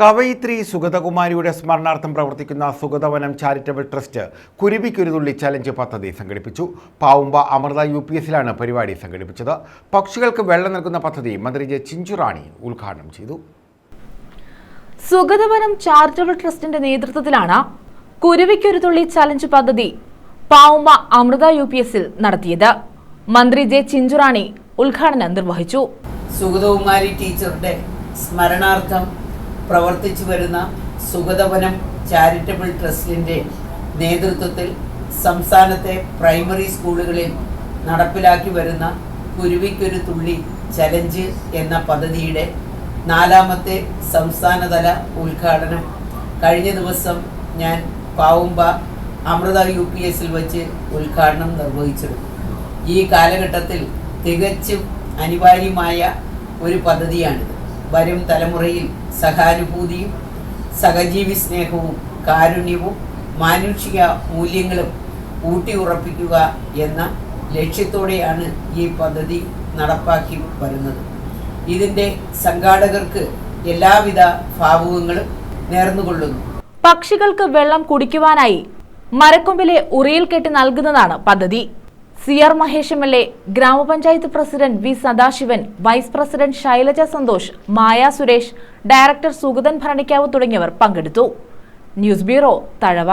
കവയിത്രി സുഗതകുമാരിയുടെ സ്മരണാർത്ഥം പ്രവർത്തിക്കുന്ന സുഗതവനം ചാരിറ്റബിൾ ട്രസ്റ്റ് കുരുവിക്കുരുതുള്ളി ചലഞ്ച് പദ്ധതി സംഘടിപ്പിച്ചു. പാവുമ്പ അമൃത യു പി എസിലാണ് പരിപാടി സംഘടിപ്പിച്ചത്. പക്ഷികൾക്ക് വെള്ളം നൽകുന്ന പദ്ധതി മന്ത്രി ജെ ചിഞ്ചുറാണി ഉദ്ഘാടനം ചെയ്തു. സുഗതവനം ചാരിറ്റബിൾ ട്രസ്റ്റിന്റെ നേതൃത്വത്തിലാണ് കുരുവിക്കൊരുതുള്ളി ചലഞ്ച് പദ്ധതി പാവുമ്പ അമൃത യു പി എസിൽ നടത്തിയത്. മന്ത്രി ജെ ചിഞ്ചുറാണി ഉദ്ഘാടനം നിർവഹിച്ചു. സുഗതകുമാരി ടീച്ചറുടെ സ്മരണാർത്ഥം പ്രവർത്തിച്ചു വരുന്ന സുഗതവനം ചാരിറ്റബിൾ ട്രസ്റ്റിന്റെ നേതൃത്വത്തിൽ സംസ്ഥാനത്തെ പ്രൈമറി സ്കൂളുകളിൽ നടപ്പിലാക്കി വരുന്ന കുരുവിക്കൊരു തുള്ളി ചലഞ്ച് എന്ന പദ്ധതിയുടെ നാലാമത്തെ സംസ്ഥാനതല ഉദ്ഘാടനം. കഴിഞ്ഞ ദിവസം ഞാൻ പാവുമ്പ അമൃത യു പി എസിൽ വച്ച് ഉദ്ഘാടനം നിർവഹിച്ചിരുന്നു. ഈ കാലഘട്ടത്തിൽ തികച്ചും അനിവാര്യമായ ഒരു പദ്ധതിയാണിത്. വരും തലമുറയിൽ സഹാനുഭൂതിയും സഹജീവി സ്നേഹവും കാരുണ്യവും മാനുഷിക മൂല്യങ്ങളും ഊട്ടിയുറപ്പിക്കുക എന്ന ലക്ഷ്യത്തോടെയാണ് ഈ പദ്ധതി നടപ്പാക്കി വരുന്നത്. ഇതിന്റെ സംഘാടകർക്ക് എല്ലാവിധ ഭാവുകങ്ങളും നേർന്നുകൊള്ളുന്നു. പക്ഷികൾക്ക് വെള്ളം കുടിക്കുവാനായി മരക്കൊമ്പിലെ ഉറിയിൽ കെട്ടി നൽകുന്നതാണ് പദ്ധതി. C R Mahesh M L A ഗ്രാമപഞ്ചായത്ത് president V Sadasivan vice president Shailaja Santhosh Maya Suresh director Sugathan Bharanikkavu തുടങ്ങിയവർ പങ്കെടുത്തു. News bureau Thazhava.